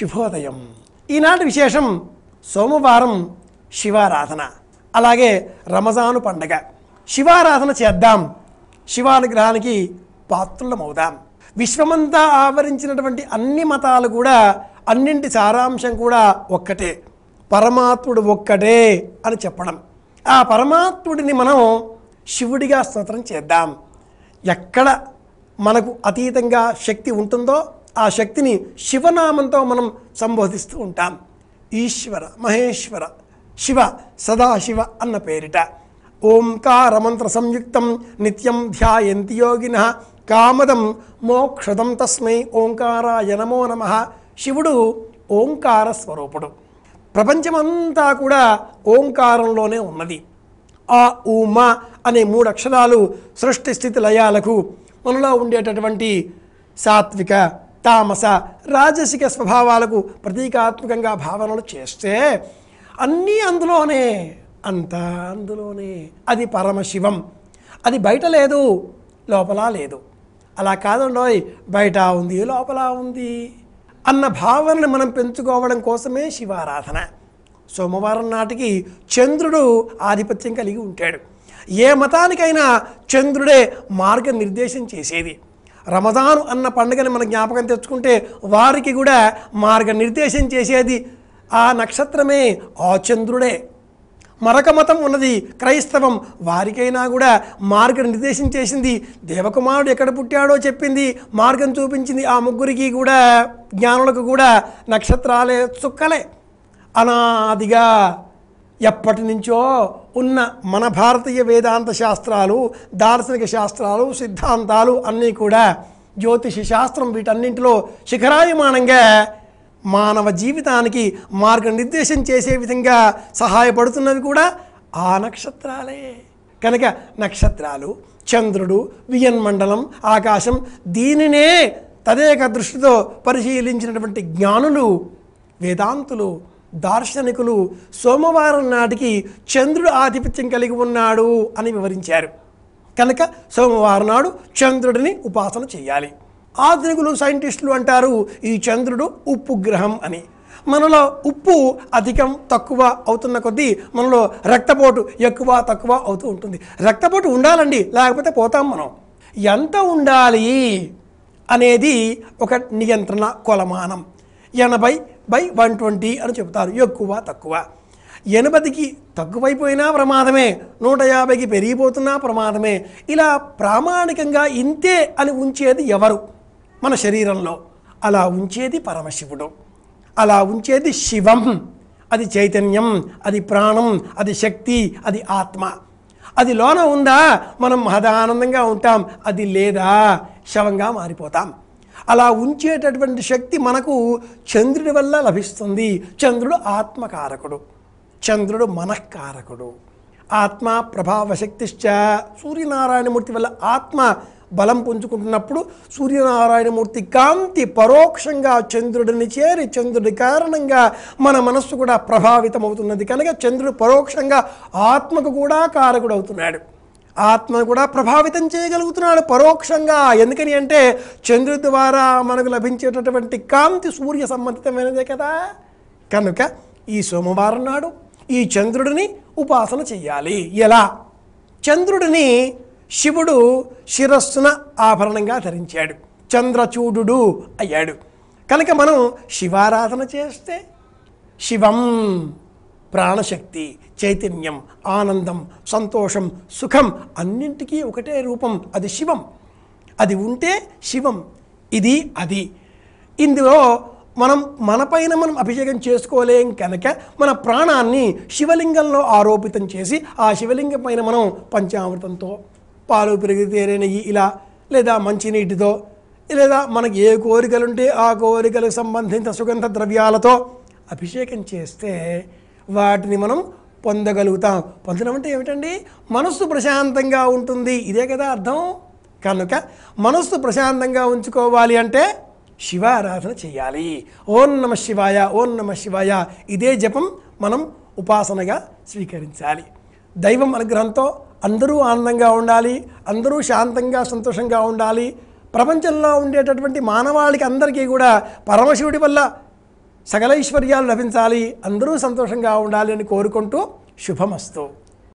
శుభోదయం. ఈనాటి విశేషం సోమవారం శివారాధన అలాగే రమజాను పండగ. శివారాధన చేద్దాం శివానుగ్రహానికి పాత్రులమవుదాం. విశ్వమంతా ఆవరించినటువంటి అన్ని మతాలు కూడా అన్నింటి సారాంశం కూడా ఒక్కటే పరమాత్ముడు ఒక్కటే అని చెప్పడం. ఆ పరమాత్ముడిని మనం శివుడిగా స్తోత్రం చేద్దాం. ఎక్కడ మనకు అతీతంగా శక్తి ఉంటుందో ఆ శక్తిని శివనామంతో మనం సంబోధిస్తూ ఉంటాం. ఈశ్వర మహేశ్వర శివ సదాశివ అన్న పేరిట. ఓంకార మంత్ర సంయుక్తం నిత్యం ధ్యాయంతి యోగిన. కామదం మోక్షదం తస్మై ఓంకారాయ నమో నమ. శివుడు ఓంకార స్వరూపుడు. ప్రపంచమంతా కూడా ఓంకారంలోనే ఉన్నది. ఆ ఉమ అనే మూడు అక్షరాలు సృష్టి స్థితి లయాలకు మనలో ఉండేటటువంటి సాత్విక తామస రాజసిక స్వభావాలకు ప్రతీకాత్మకంగా భావనలు చేస్తే అన్నీ అందులోనే అంత అందులోనే. అది పరమశివం. అది బయట లేదు లోపల లేదు. అలా కాదండోయ్ బయట ఉంది లోపల ఉంది అన్న భావనని మనం పెంచుకోవడం కోసమే శివారాధన. సోమవారం నాటికి చంద్రుడు ఆధిపత్యం కలిగి ఉంటాడు. ఏ మతానికైనా చంద్రుడే మార్గనిర్దేశం చేసేది. రమదాను అన్న పండుగని మన జ్ఞాపకం తెచ్చుకుంటే వారికి కూడా మార్గనిర్దేశం చేసేది ఆ నక్షత్రమే ఆ చంద్రుడే మరొక మతం ఉన్నది క్రైస్తవం. వారికైనా కూడా మార్గనిర్దేశం చేసింది. దేవకుమారుడు ఎక్కడ పుట్టాడో చెప్పింది. మార్గం చూపించింది ఆ ముగ్గురికి కూడా జ్ఞానులకు కూడా నక్షత్రాలే చుక్కలే. అనాదిగా ఎప్పటి నుంచో ఉన్న మన భారతీయ వేదాంత శాస్త్రాలు దార్శనిక శాస్త్రాలు సిద్ధాంతాలు అన్నీ కూడా జ్యోతిష శాస్త్రం వీటన్నింటిలో శిఖరాయమానంగా మానవ జీవితానికి మార్గనిర్దేశం చేసే విధంగా సహాయపడుతున్నవి కూడా ఆ నక్షత్రాలే. కనుక నక్షత్రాలు చంద్రుడు వియన్మండలం ఆకాశం దీనినే తదేక దృష్టితో పరిశీలించినటువంటి జ్ఞానులు వేదాంతులు దార్శనికులు సోమవారం నాటికి చంద్రుడు ఆధిపత్యం కలిగి ఉన్నాడు అని వివరించారు. కనుక సోమవారం నాడు చంద్రుడిని ఉపాసన చేయాలి. ఆధునికులు సైంటిస్టులు అంటారు ఈ చంద్రుడు ఉప్పు గ్రహం అని. మనలో ఉప్పు అధికం తక్కువ అవుతున్న కొద్దీ మనలో రక్తపోటు ఎక్కువ తక్కువ అవుతూ ఉంటుంది. రక్తపోటు ఉండాలండి లేకపోతే పోతాం మనం. ఎంత ఉండాలి అనేది ఒక నియంత్రణ కొలమానం. ఎనభై బై వన్ ట్వంటీ అని చెబుతారు. ఎక్కువ తక్కువ. ఎనభైకి తక్కువైపోయినా ప్రమాదమే. నూట యాభైకి పెరిగిపోతున్నా ప్రమాదమే. ఇలా ప్రామాణికంగా ఇంతే అని ఉంచేది ఎవరు? మన శరీరంలో. అలా ఉంచేది పరమశివుడు. అలా ఉంచేది శివం. అది చైతన్యం అది ప్రాణం అది శక్తి అది ఆత్మ. అది లోన ఉందా? మనం మహదానందంగా ఉంటాం. అది లేదా? శవంగా మారిపోతాం. అలా ఉంచేటటువంటి శక్తి మనకు చంద్రుడి వల్ల లభిస్తుంది. చంద్రుడు ఆత్మకారకుడు. చంద్రుడు మనఃకారకుడు. ఆత్మ ప్రభావ శక్తిశ్చ సూర్యనారాయణమూర్తి వల్ల ఆత్మ బలం పుంజుకుంటున్నప్పుడు సూర్యనారాయణమూర్తి కాంతి పరోక్షంగా చంద్రుడిని చేరి చంద్రుడి కారణంగా మన మనస్సు కూడా ప్రభావితమవుతున్నది. కనుక చంద్రుడు పరోక్షంగా ఆత్మకు కూడా కారకుడు అవుతున్నాడు ఆత్మను కూడా ప్రభావితం చేయగలుగుతున్నాడు పరోక్షంగా. ఎందుకని అంటే చంద్రుడి ద్వారా మనకు లభించేటటువంటి కాంతి సూర్య సంబంధితమైనదే కదా. కనుక ఈ సోమవారం నాడు ఈ చంద్రుడిని ఉపాసన చెయ్యాలి. ఎలా? చంద్రుడిని శివుడు శిరస్సున ఆభరణంగా ధరించాడు. చంద్రచూడు అయ్యాడు. కనుక మనం శివారాధన చేస్తే శివం ప్రాణశక్తి చైతన్యం ఆనందం సంతోషం సుఖం అన్నింటికీ ఒకటే రూపం. అది శివం. అది ఉంటే శివం. ఇది అది. ఇందులో మనం మనపైన మనం అభిషేకం చేసుకోలేం కనుక మన ప్రాణాన్ని శివలింగంలో ఆరోపితం చేసి ఆ శివలింగం పైన మనం పంచామృతంతో పాలు పెరిగి ఇలా లేదా మంచినీటితో లేదా మనకి ఏ కోరికలుంటే ఆ కోరికలకు సంబంధించిన సుగంధ ద్రవ్యాలతో అభిషేకం చేస్తే వాటిని మనం పొందగలుగుతాం. పొందడం అంటే ఏమిటండి? మనస్సు ప్రశాంతంగా ఉంటుంది. ఇదే కదా అర్థం? కనుక మనస్సు ప్రశాంతంగా ఉంచుకోవాలి అంటే శివారాధన చేయాలి. ఓం నమ శివాయ ఓం నమ శివాయ. ఇదే జపం మనం ఉపాసనగా స్వీకరించాలి. దైవం అనుగ్రహంతో అందరూ ఆనందంగా ఉండాలి. అందరూ శాంతంగా సంతోషంగా ఉండాలి. ప్రపంచంలో ఉండేటటువంటి మానవాళికి అందరికీ కూడా పరమశివుడి వల్ల సకలైశ్వర్యాలు లభించాలి. అందరూ సంతోషంగా ఉండాలి అని కోరుకుంటూ శుభమస్తు.